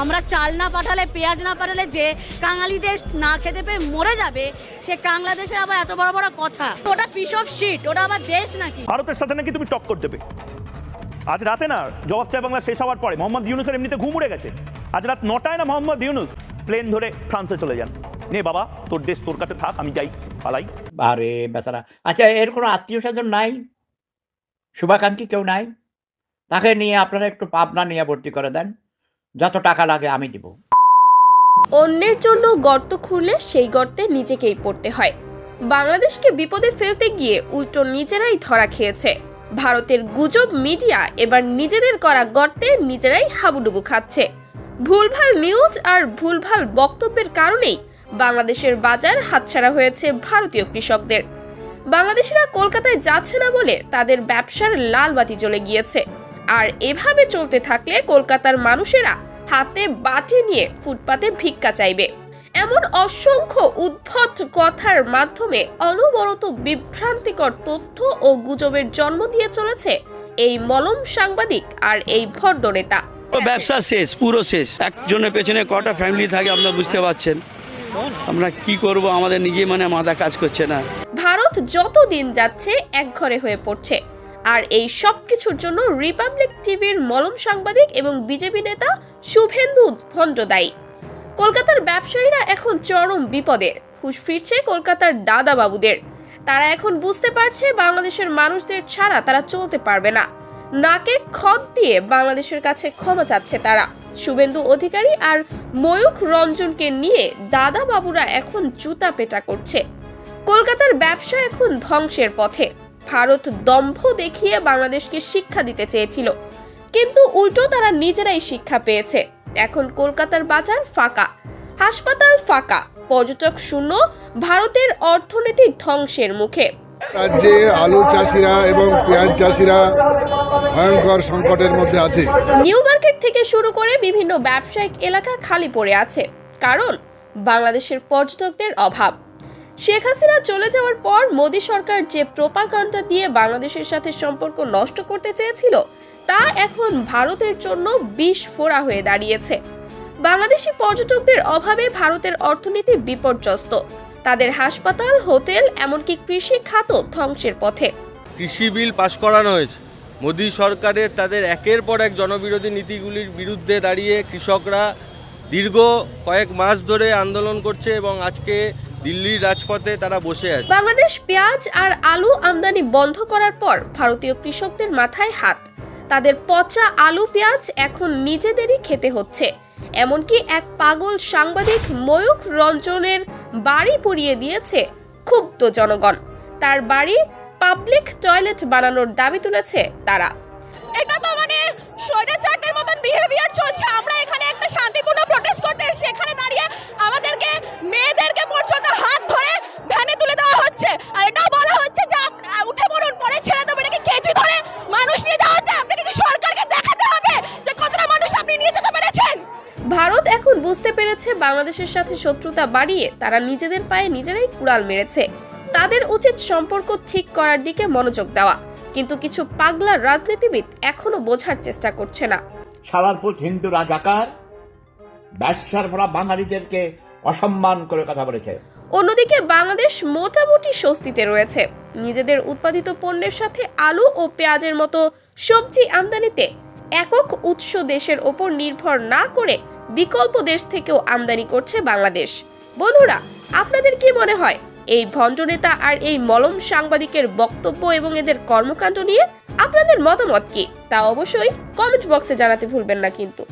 আমরা চাল না পাঠালে পেঁয়াজ না পাঠালে যে কাঙালি দেশ না খেতে পেয়ে মরে যাবে সে বাংলাদেশে আবার এত বড় বড় কথা। ওটা পিস অফ শিট ওটা আবার দেশ নাকি? ভারতের সাথে নাকি তুমি টক্কর দেবে। আজ রাতে না জবাব চাই বাংলা শেষ হওয়ার পরে। মোহাম্মদ ইউনুসের এমনিতে ঘুম উড়ে গেছে। আজ রাত নটায় না মোহাম্মদ ইউনুস প্লেন ধরে ফ্রান্সে চলে যান। নে বাবা তোর দেশ তোর কাছে থাক আমি যাই পালাই। আরে বেচারা। আচ্ছা এর কোনো আত্মীয় স্বজন নাই? শুভাকাঙ্ক্ষী কেউ নাই? তাকে নিয়ে আপনারা একটু পাবনা নিয়ে ভর্তি করে দেন। যত টাকা লাগে আমি দিব। অন্যের জন্য গর্ত খুঁড়লে সেই গর্তে নিজেকেই পড়তে হয়। বাংলাদেশকে বিপদে ফেলতে গিয়ে উল্টো নিজেরাই ধরা খেয়েছে। ভারতের গুজব মিডিয়া এবার নিজেদের করা গর্তে নিজেরাই হাবুডুবু খাচ্ছে। ভুলভাল নিউজ আর ভুলভাল বক্তব্যের কারণেই বাংলাদেশের বাজার হাতছাড়া হয়েছে ভারতীয় কৃষকদের। বাংলাদেশিরা কলকাতায় যাচ্ছে না বলে তাদের ব্যবসার লাল বাতি জ্বলে গিয়েছে। আর এভাবে চলতে থাকলে কলকাতার মানুষেরা হাতে বাটি নিয়ে ফুটপাতে ভিক্ষা চাইবে। এমন অসংখ্য উদ্ভট কথার মাধ্যমে অনবরত বিভ্রান্তিকর তথ্য ও গুজবের জন্ম দিয়ে চলেছে এই মলম সাংবাদিক আর এই ভণ্ড নেতা। ব্যবসা শেষ পুরো শেষ। একজনের পেছনে কটা ফ্যামিলি থাকে আপনারা বুঝতে পারছেন। আমরা কি করব আমাদের নিজে মানে মাথা কাজ করছে না। ভারত যত দিন যাচ্ছে একঘরে হয়ে পড়ছে। আর এই সব কিছুর জন্য রিপাবলিক টিভির মলম সাংবাদিক এবং বিজেপি নেতা শুভেন্দু ভণ্ড দায়ী কলকাতার ব্যবসায়ীরা এখন চরম বিপদে। হুশ ফিরছে কলকাতার দাদা বাবুদের তারা এখন বুঝতে পারছে বাংলাদেশের মানুষদের ছাড়া তারা চলতে পারবে না। নাকে খত দিয়ে বাংলাদেশের কাছে ক্ষমা চাচ্ছে তারা। শুভেন্দু অধিকারী আর ময়ূখ রঞ্জনকে নিয়ে দাদা বাবুরা এখন জুতা পেটা করছে। কলকাতার ব্যবসা এখন ধ্বংসের পথে। ভারত দম্ভ দেখিয়ে বাংলাদেশকে শিক্ষা দিতে চেয়েছিল। কিন্তু উল্টো তারা নিজেরাই শিক্ষা পেয়েছে। এখন কলকাতার বাজার ফাঁকা হাসপাতাল ফাঁকা পর্যটক শূন্য ভারতের অর্থনীতি ধ্বংসের মুখে। রাজ্যে আলু চাষিরা এবং পেঁয়াজ চাষিরা ভয়ঙ্কর সংকটের মধ্যে আছে। নিউ মার্কেট থেকে শুরু করে বিভিন্ন ব্যবসায়িক এলাকা খালি পড়ে আছে। কারণ বাংলাদেশের পর্যটকদের অভাব। শেখ হাসিনা চলে যাওয়ার পর মোদী সরকার যে প্রোপাগান্ডা দিয়ে বাংলাদেশের সাথে সম্পর্ক নষ্ট করতে চেয়েছিল, তা এখন ভারতের জন্য বিষ ফোড়া হয়ে দাঁড়িয়েছে। বাংলাদেশি পর্যটকদের অভাবে ভারতের অর্থনীতি বিপর্যস্ত। তাদের হাসপাতাল, হোটেল, এমনকি কৃষি খাতও ধ্বংসের পথে। কৃষি বিল পাশ করানো হয়েছে। মোদী সরকারের তাদের একের পর এক জনবিরোধী নীতিগুলির বিরুদ্ধে দাঁড়িয়ে কৃষকরা দীর্ঘ কয়েক মাস ধরে আন্দোলন করছে এবং আজকে দিল্লির রাজপথে তারা বসে আছে। বাংলাদেশ পেঁয়াজ আর আলু আমদানি বন্ধ করার পর ভারতীয় কৃষকদের মাথায় হাত। তাদের পচা আলু পেঁয়াজ এখন নিজেদেরই খেতে হচ্ছে। এমনকি এক পাগল সাংবাদিক ময়ূখ রঞ্জনের বাড়ি পুড়িয়ে দিয়েছে ক্ষুব্ধ জনগণ। তার বাড়ি পাবলিক টয়লেট বানানোর দাবি তুলেছে তারা। এটা তো মানে স্বৈরাচারদের মতন বিহেভিয়ার চলছে। ভারত এখন বুঝতে পেরেছে বাংলাদেশের সাথে শত্রুতা বাড়িয়ে তারা নিজেদের পায়ে নিজেরাই কুড়াল মেরেছে। তাদের উচিত সম্পর্ক ঠিক করার দিকে মনোযোগ দেওয়া। কিন্তু কিছু পাগলা রাজনীতিবিদ এখনও বোঝার চেষ্টা করছে না। সালারপুর হিন্দু রাজাকার ব্যবসার ভরা বাঙালিদেরকে অসম্মান করে কথা বলেছে। অন্যদিকে বাংলাদেশ মোটামুটি স্বস্তিতে রয়েছে। নিজেদের উৎপাদিত পণ্যের সাথে আলু ও পেঁয়াজের মতো সবজি আমদানিতে একক উৎস দেশের ওপর নির্ভর না করে বিকল্প দেশ থেকেও আমদানি করছে বাংলাদেশ। বন্ধুরা, আপনাদের কি মনে হয়, এই ভণ্ড নেতা আর এই মলম সাংবাদিকের বক্তব্য এবং এদের কর্মকাণ্ড নিয়ে আপনাদের মতামত কি? তা অবশ্যই কমেন্ট বক্সে জানাতে ভুলবেন না কিন্তু।